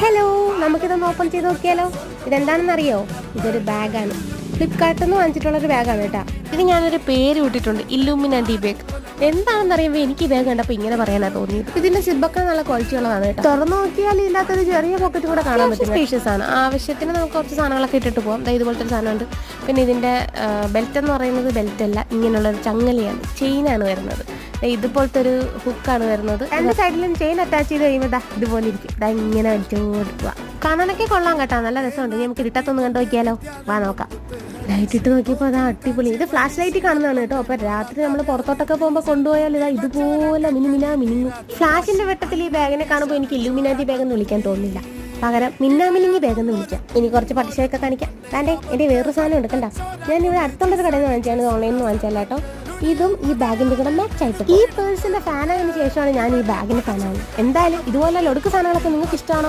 Hello നമുക്കിതൊന്ന് open ചെയ്ത് നോക്കിയാലോ? ഇതെന്താണെന്ന് അറിയോ ഇതൊരു ബാഗാണ് ഫ്ലിപ്കാർട്ടിൽ നിന്ന് വാങ്ങിച്ചിട്ടുള്ളൊരു ബാഗാണ് കേട്ടോ. ഇത് ഞാനൊരു പേര് വിട്ടിട്ടുണ്ട് ഇല്ലൂമിനാന്റി ബാഗ് എന്താണെന്ന് അറിയുമ്പോൾ എനിക്ക് ഇതേ കണ്ടപ്പോൾ ഇങ്ങനെ പറയാനാ തോന്നിയത്. ഇതിന്റെ സിബൊക്കെ നല്ല ക്വാളിറ്റി ഉള്ളതാണ് കേട്ടോ. തുറന്നു നോക്കിയാൽ ഇല്ലാത്ത ഒരു ചെറിയ പോക്കറ്റ് കൂടെ കാണാൻ പറ്റും. സ്പേഷ്യസ് ആണ്. ആവശ്യത്തിന് നമുക്ക് കുറച്ച് സാധനങ്ങളൊക്കെ ഇട്ടിട്ട് പോകാം ദാ ഇതുപോലത്തെ ഒരു സാധനമുണ്ട്. പിന്നെ ഇതിന്റെ ബെൽറ്റ് എന്ന് പറയുന്നത് ബെൽറ്റ് അല്ല. ഇങ്ങനെയുള്ള ഒരു ചങ്ങലയാണ്. ചെയിനാണ് വരുന്നത്. ഇതുപോലത്തെ ഒരു ഹുക്കാണ് വരുന്നത്. രണ്ട് സൈഡിലും ചെയിൻ അറ്റാച്ച് ചെയ്ത് കഴിയുമ്പോൾ ഇതുപോലെ ഇരിക്കും. ദാ ഇങ്ങനെ വലിച്ചോട്ട് കൊടുക്കുക കാണാനൊക്കെ കൊള്ളാം കേട്ടോ. നല്ല രസമുണ്ട്. നമുക്ക് ഇരുട്ടത്തൊന്ന് കണ്ടു നോക്കിയാലോ? വാ നോക്കാം. ലൈറ്റ് ഇട്ട് നോക്കിയപ്പോൾ അതാ അടിപൊളി. ഇത് ഫ്ലാഷ് ലൈറ്റ് കാണുന്നതാണ് കേട്ടോ. അപ്പൊ രാത്രി നമ്മൾ പുറത്തോട്ടൊക്കെ പോകുമ്പോൾ കൊണ്ടുപോയാൽ ഇതാ ഇതുപോലെ മിനിമിനാ മിനിങ്ങും. ഫ്ലാഷിന്റെ വെട്ടത്തിൽ ഈ ബാഗിനെ കാണുമ്പോൾ എനിക്ക് ഇല്ലുമിനാറ്റി ബാഗ് എന്ന് വിളിക്കാൻ തോന്നുന്നില്ല. പകരം മിന്നാമിനിങ്ങി ബാഗ് എന്ന് വിളിക്കാം. ഇനി കുറച്ച് പട്ടിശയൊക്കെ കാണിക്കാം. വേണ്ടേ? എന്റെ വേറൊരു സാധനം എടുക്കണ്ട ഞാൻ ഇവിടെ അടുത്തുള്ളൊരു കടയിൽ നിന്ന് വാങ്ങിച്ചാണ് ഓൺലൈനിൽ നിന്ന് വാങ്ങിച്ചല്ല കേട്ടോ. ഇതും ഈ ബാഗിന്റെ കൂടെ മാച്ച് ആയിട്ട് ഈ പേഴ്സിന്റെ ഫാനായതിനു ശേഷമാണ് ഞാൻ ഈ ബാഗിന്റെ ഫാനാണ് എന്തായാലും ഇതുപോലെ ലൊടുക്ക് സാധനങ്ങളൊക്കെ നിങ്ങൾക്ക് ഇഷ്ടമാണോ